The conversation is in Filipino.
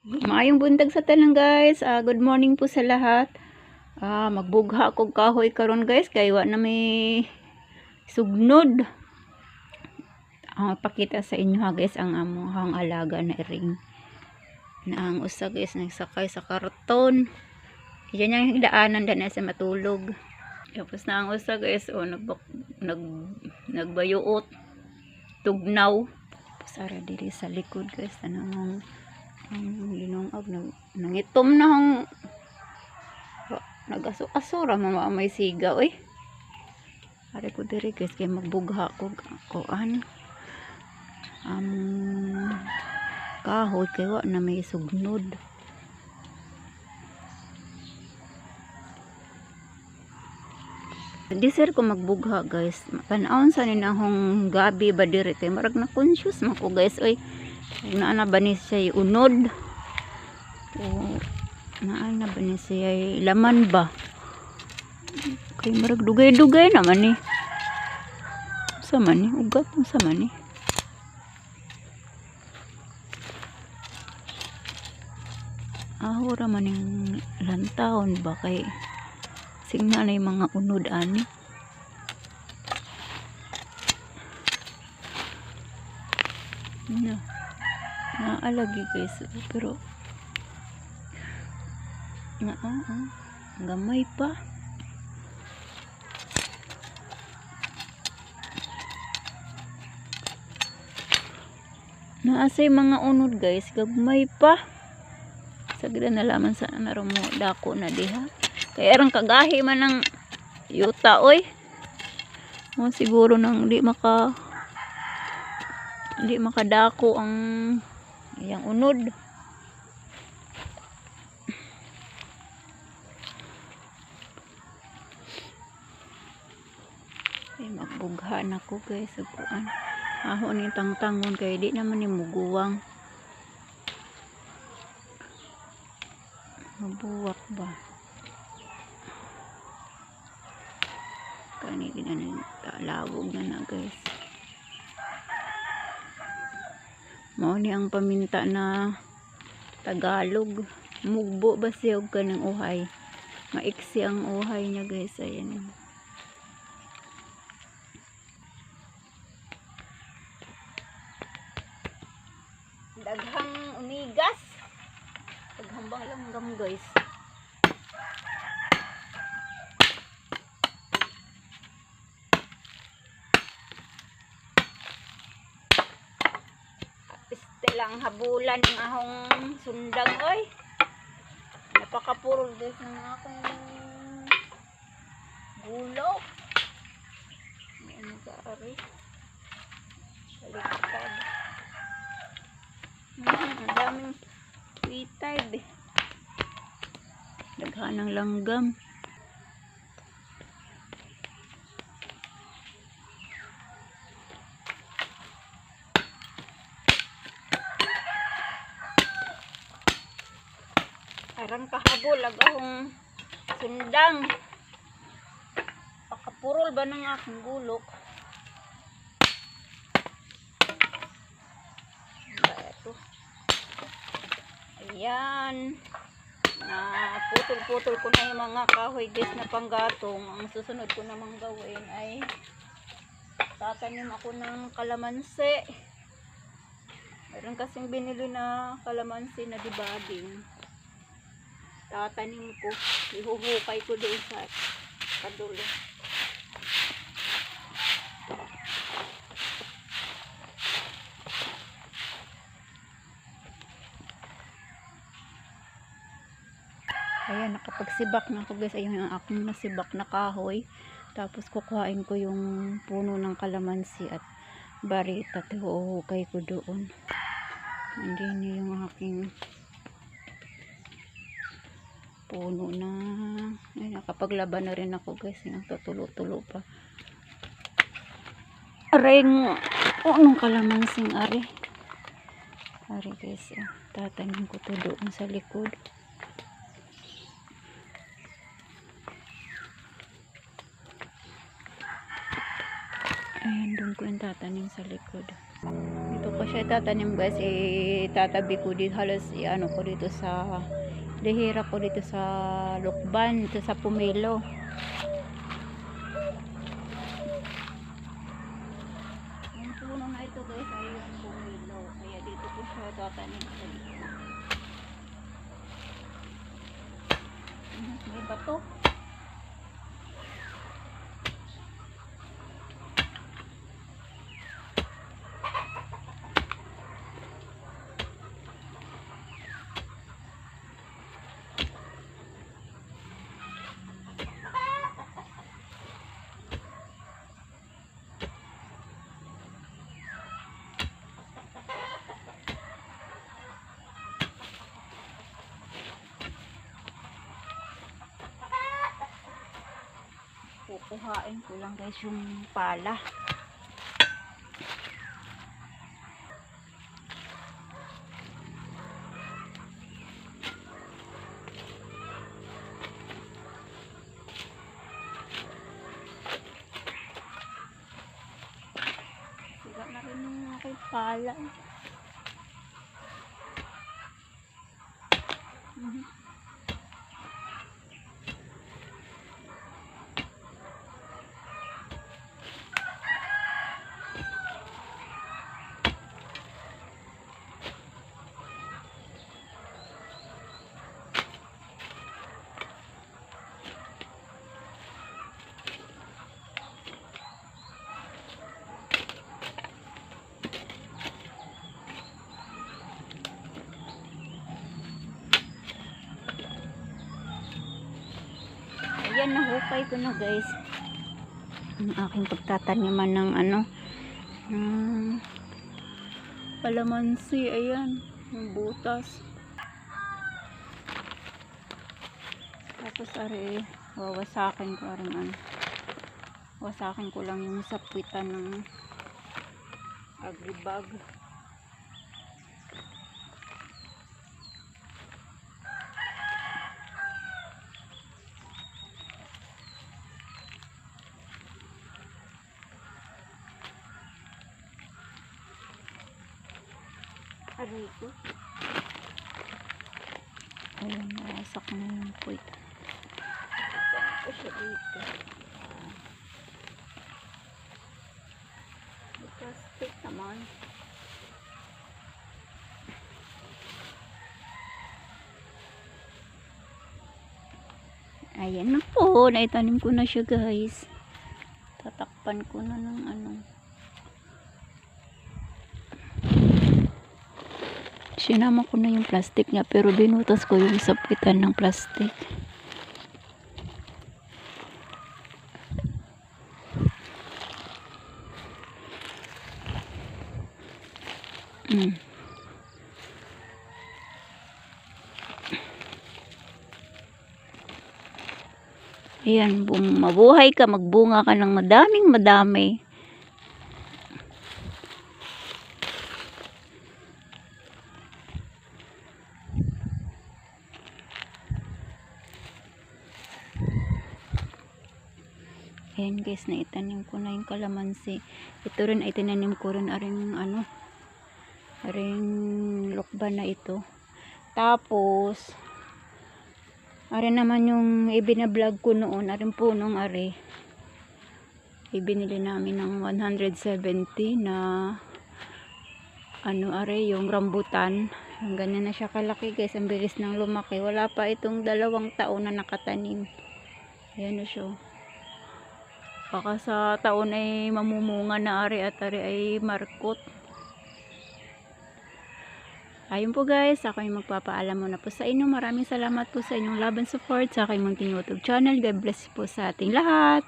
Maayong buntag sa tanan guys. Ah, good morning po sa lahat. Ah, magbugha kog kahoy karon guys kay wa na may sugnod. Ah, pakita sa inyo ha guys ang amuhang alaga na ring. Na ang usa guys nagsakay sa karton. Yan yung daanan na sa matulog. Tapos na ang usa guys o nag nag nagbayuot tugnaw. Sara diri sa likod guys tanang ang linungag nang nangitom na hang nagaso-asura mama may siga oy ari ko diri guys kay magbugha ko kuan um, kahoy kay wa na may sugnod Di ko magbugha guys. Tanawon sa ninahong gabi ba diri kay marag na conscious man ko guys oy. Na ana ba ni siya unod? O na ana ba ni siya laman ba? Kay marag dugay-dugay naman ni. Sa man ni ugat mo sa man ni. Ahura man yung lantawon ba kay Singna na mga unod ani. Na. Naalagi guys. Pero na ah, ah, gamay pa. Naasay mga unod guys, gagmay pa. Sagda na laman sa naromo dako na diha. Kaya arang kagahi man ng yuta oy. O siguro nang di maka di makadako ang iyang unod. Ay magbugha na ko guys sa kuan. Aho ni tangtangon kay di naman ni muguwang. Mabuwak ba? kani ginanin talawog na na guys mao ni ang paminta na Tagalog. Mugbo ba siya og kanang uhay? Maiksi ang uhay niya guys. Ayan. Daghang umigas. Daghang langgam guys lang habulan ng ahong sundang oy. Napakapurol guys ng akong. May ano ka ari? Baliktad. Hmm, ang daming tweetide eh. Daghan ng langgam. Arang kahabol agahong sundang. Pakapurol ba ng aking gulok? Ayan. Na putol-putol ko na yung mga kahoy guys na panggatong. Ang susunod ko namang gawin ay tatanim ako ng kalamansi. Meron kasing binili na kalamansi na dibading tatanim ko. Ihuhukay ko doon sa kadulo. Ayan nakapagsibak na ako guys. Ayun ang aking nasibak na kahoy. Tapos kukuhain ko yung puno ng kalamansi at barita. At ihuhukay ko doon. Hindi niyo yung aking puno na. Ay nakapaglaban na rin ako guys. Yung tutulo-tulo pa. Aring unong kalamansing ari? Ari guys oh, tatanim ko to doon sa likod. Ayan doon ko yung tatanim sa likod. Dito ko siya tatanim guys, eh, tatabi ko dito, halos eh, ano ko dito sa, lihira ko dito sa Lukban, dito sa Pumelo. Yung puno na ito guys ay yung Pumelo, kaya dito ko siya tatanim sa. Mhm, May bato. Kukuhain ko lang guys yung pala sira na rin yung aking pala eh. Ayan, nahukay ko na guys. Ang aking pagtataniman ng ano, ng palamansi. Ayan, yung butas. Tapos ari, wawasakin ko rin ano. Wasakin ko lang yung sapwitan ng agribag. Aray ko. Ayun, nawasak na yung puwit. Ito ko siya dito. Plastic naman. Ayan na po. Naitanim ko na siya guys. Tatakpan ko na ng ano. Sinama ko na yung plastic niya pero binutas ko yung sapitan ng plastic. Mm. Ayan, mabuhay ka, magbunga ka ng madaming madami. Ayan guys, naitanim ko na yung kalamansi. Ito rin ay tinanim ko rin aring ano, aring lukban na ito. Tapos, arin naman yung ibinablog ko noon, aring punong ari. Ibinili namin ng 170 na ano are yung rambutan. Ang ganyan na siya kalaki guys. Ang bilis nang lumaki. Wala pa itong dalawang taon na nakatanim. Ayan na siya. Baka sa taon ay mamumunga na ari at ari ay markot. Ayun po guys, ako yung magpapaalam muna po sa inyo. Maraming salamat po sa inyong and support sa aking munting YouTube channel. God bless po sa ating lahat.